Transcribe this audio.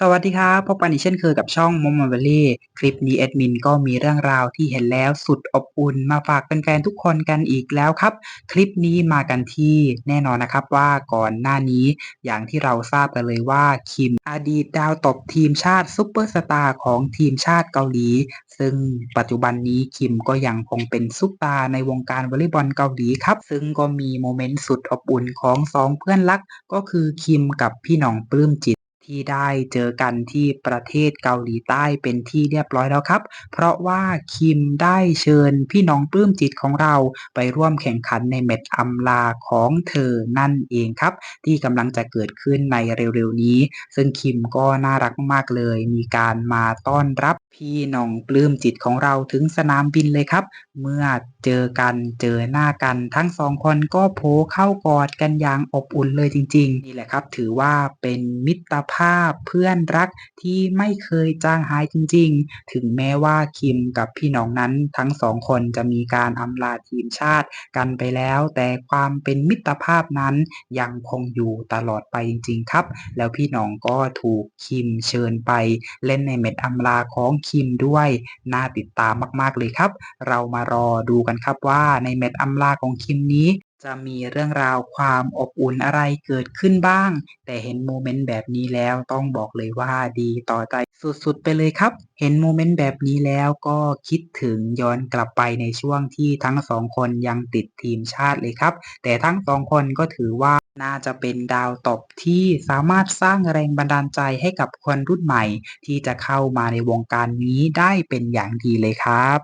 สวัสดีครับ พบกันอีกเช่นเคยกับช่อง m o m o v a l l y คลิปนี้แอดมินก็มีเรื่องราวที่เห็นแล้วสุดอบอุ่นมาฝากแฟนๆทุกคนกันอีกแล้วครับ คลิปนี้มากันที่แน่นอนนะครับว่าก่อนหน้านี้อย่างที่เราทราบกันเลยว่าคิมอดีตดาวตบทีมชาติซุปเปอร์สตาร์ของทีมชาติเกาหลี ซึ่งปัจจุบันนี้คิมก็ยังคงเป็นซุปตาร์ในวงการวอลเลย์บอลเกาหลีครับ ซึ่งก็มีโมเมนต์สุดอบอุ่นของสองเพื่อนรักก็คือคิมกับพี่หน่องปลื้มจิต ที่ได้เจอกันที่ประเทศเกาหลีใต้เป็นที่เรียบร้อยแล้วครับ เพราะว่าคิมได้เชิญพี่น้องปลื้มจิตของเราไปร่วมแข่งขันในเมตช์อำลาของเธอนั่นเองครับ ที่กำลังจะเกิดขึ้นในเร็วๆนี้ ซึ่งคิมก็น่ารักมากๆเลย มีการมาต้อนรับ พี่น้องปลื้มจิตของเราถึงสนามบินเลยครับ เมื่อเจอกันเจอหน้ากัน ทั้งสองคนก็โผเข้ากอดกันอย่างอบอุ่นเลยจริง ๆ นี่แหละครับ ถือว่าเป็นมิตรภาพเพื่อนรักที่ไม่เคยจางหายจริง ๆ ถึงแม้ว่าคิมกับพี่น้องนั้นทั้งสองคนจะมีการอำลาทีมชาติกันไปแล้ว แต่ความเป็นมิตรภาพนั้นยังคงอยู่ตลอดไปจริง ๆ ครับ แล้วพี่น้องก็ถูกคิมเชิญไปเล่นในแมตช์อำลาของคิมด้วย น่าติดตามมากๆเลยครับ เรามารอดูกันครับว่าในแมตช์อำลาของคิมนี้ จะมีเรื่องราวความอบอุ่นอะไรเกิดขึ้นบ้าง แต่เห็นโมเมนต์แบบนี้แล้วต้องบอกเลยว่าดีต่อใจสุดๆไปเลยครับ เห็นโมเมนต์แบบนี้แล้วก็คิดถึงย้อนกลับไปในช่วงที่ทั้งสองคนยังติดทีมชาติเลยครับ แต่ทั้งสองคนก็ถือว่าน่าจะเป็นดาวตบที่สามารถสร้างแรงบันดาลใจให้กับคนรุ่นใหม่ ที่จะเข้ามาในวงการนี้ได้เป็นอย่างดีเลยครับ